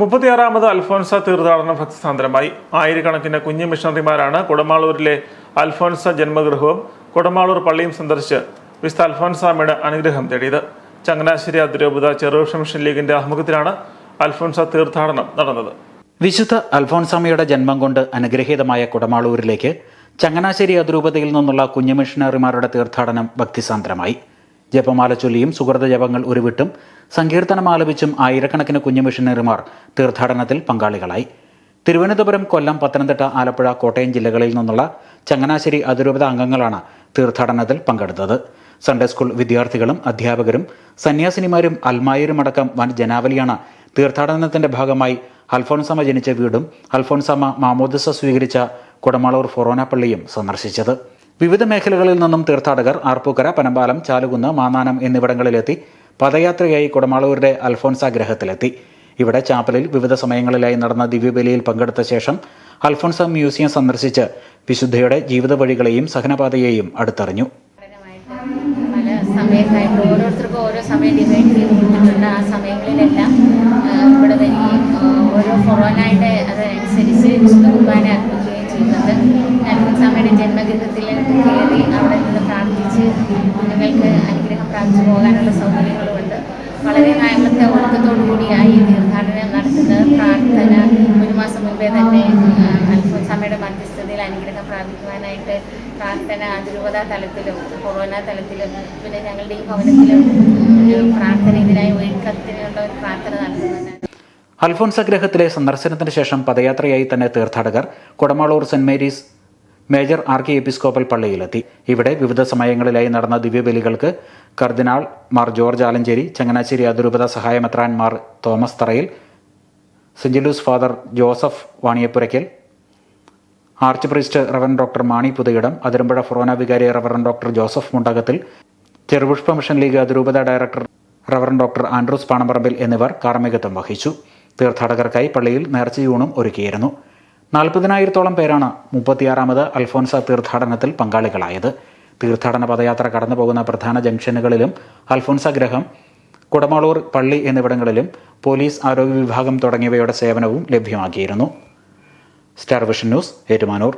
മുപ്പത്തിയാറാമത് അൽഫോൻസ തീർത്ഥാടന ഭക്തിസാന്ദ്രമായി. ആയിരക്കണക്കിന് കുഞ്ഞു മിഷണറിമാരാണ് കുടമാളൂരിലെ അൽഫോൻസ ജന്മഗൃഹവും കുടമാളൂർ പള്ളിയും സന്ദർശിച്ച് വിശുദ്ധ അൽഫോൻസാമയുടെ അനുഗ്രഹം തേടിയത്. ചങ്ങനാശ്ശേരി അതിരൂപത ചെറുപക്ഷ മിഷൻ ലീഗിന്റെ ആഭിമുഖ്യത്തിലാണ് അൽഫോൻസ തീർത്ഥാടനം നടന്നത്. വിശുദ്ധ അൽഫോൻസാമയുടെ ജന്മം കൊണ്ട് അനുഗ്രഹീതമായ കുടമാളൂരിലേക്ക് ചങ്ങനാശ്ശേരി അതിരൂപതയിൽ നിന്നുള്ള കുഞ്ഞു മിഷണറിമാരുടെ തീർത്ഥാടനം ഭക്തിസാന്ദ്രമായി. ജപമാല ചൊല്ലിയും സുഹൃത ജപങ്ങൾ ഉരുവിട്ടും സങ്കീർത്തനം ആലപിച്ചും ആയിരക്കണക്കിന് കുഞ്ഞു മിഷനറിമാർ തീർത്ഥാടനത്തിൽ പങ്കാളികളായി. തിരുവനന്തപുരം കൊല്ലം പത്തനംതിട്ട ആലപ്പുഴ കോട്ടയം ജില്ലകളിൽ നിന്നുള്ള ചങ്ങനാശ്ശേരി അതിരൂപത അംഗങ്ങളാണ് തീർത്ഥാടനത്തിൽ പങ്കെടുത്തത്. സൺഡേ സ്കൂൾ വിദ്യാർത്ഥികളും അധ്യാപകരും സന്യാസിനിമാരും അൽമായരുമടക്കം വൻ ജനാവലിയാണ് തീർത്ഥാടനത്തിന്റെ ഭാഗമായി അൽഫോൺസമ്മ ജനിച്ച വീടും അൽഫോൺസമ്മ മാമോദിസ സ്വീകരിച്ച കുടമാളൂർ ഫൊറോന പള്ളിയും സന്ദർശിച്ചത്. വിവിധ മേഖലകളിൽ നിന്നും തീർത്ഥാടകർ ആർപ്പൂക്കര പനമ്പാലം ചാലുകുന്ന് മാന്നാനം എന്നിവിടങ്ങളിലെത്തി പദയാത്രയായി കുടമാളൂരുടെ അൽഫോൻസ ഗ്രഹത്തിലെത്തി. ഇവിടെ ചാപ്പലിൽ വിവിധ സമയങ്ങളിലായി നടന്ന ദിവ്യബലിയിൽ പങ്കെടുത്ത ശേഷം അൽഫോൻസ മ്യൂസിയം സന്ദർശിച്ച് വിശുദ്ധയുടെ ജീവിത വഴികളെയും സഹനപാതയെയും അടുത്തറിഞ്ഞു. സമയത്തായിട്ട് ഓരോരുത്തർക്കും ഓരോ സമയം ഡിവൈഡ് ചെയ്ത് കൊടുത്തിട്ടുണ്ട് ആ സമയങ്ങളിലെല്ലാം. ഇവിടെ വരികയും ഓരോ ഫൊറോനായിട്ട് അതനുസരിച്ച് വിശുദ്ധ കുർബാന പ്രാപിച്ചു പോകാനുള്ള സൗകര്യങ്ങളുമുണ്ട്. വളരെ നയമത്തെ ഒഴുക്കത്തോടുകൂടിയായി തീർത്ഥാടനം നടത്തുന്നത്. പ്രാർത്ഥന ഒരു മാസം മുമ്പേ തന്നെ അൽഫോൻസാമയുടെ മധ്യസ്ഥതയിൽ അനുഗ്രഹം പ്രാപിക്കുവാനായിട്ട് പ്രാർത്ഥന അതിരൂപത തലത്തിലും കൊറോന തലത്തിലും പിന്നെ ഞങ്ങളുടെ ഈ ഭവനത്തിലും പ്രാർത്ഥന ഇതിനായി ഒഴുക്കത്തിനുള്ള ഒരു പ്രാർത്ഥന നടത്തുന്നുണ്ട്. അൽഫോൻസ ഗ്രഹത്തിലെ സന്ദർശനത്തിന് ശേഷം പദയാത്രയായി തന്നെ തീർത്ഥാടകർ Kodamaloor saint Mary's major archiepiscopal പള്ളിയിലെത്തി. ഇവിടെ വിവിധ സമയങ്ങളിലായി നടന്ന ദിവ്യബലികൾക്ക് കർദിനാൾ മാർ ജോർജ് ആലഞ്ചേരി ചങ്ങനാശ്ശേരി അതിരൂപത സഹായമെത്രാൻമാർ Thomas Tharayil സെഞ്ചലൂസ് father Joseph Vaniyapurackal arch priest rev doctor Mani Puthayidam Athirampuzha ഫൊറോന വികാരി റവറൻ ഡോക്ടർ ജോസഫ് മുണ്ടകത്തിൽ ചെറുപുഷ്പ മിഷൻ ലീഗ് അതിരൂപത director reverend doctor Andrews Panamparambil എന്നിവർ കാർമ്മികത്വം വഹിച്ചു. തീർത്ഥാടകർക്കായി പള്ളിയിൽ നേർച്ചയൂണും ഒരുക്കിയിരുന്നു. നാൽപ്പതിനായിരത്തോളം പേരാണ് മുപ്പത്തിയാറാമത് അൽഫോൻസ തീർത്ഥാടനത്തിൽ പങ്കാളികളായത്. തീർത്ഥാടന പദയാത്ര കടന്നു പോകുന്ന പ്രധാന ജംഗ്ഷനുകളിലും അൽഫോൻസ ഗ്രഹം കുടമാളൂർ പള്ളി എന്നിവിടങ്ങളിലും പോലീസ് ആരോഗ്യ വിഭാഗം തുടങ്ങിയവയുടെ സേവനവും ലഭ്യമാക്കിയിരുന്നു. Star vision news Ettumanoor.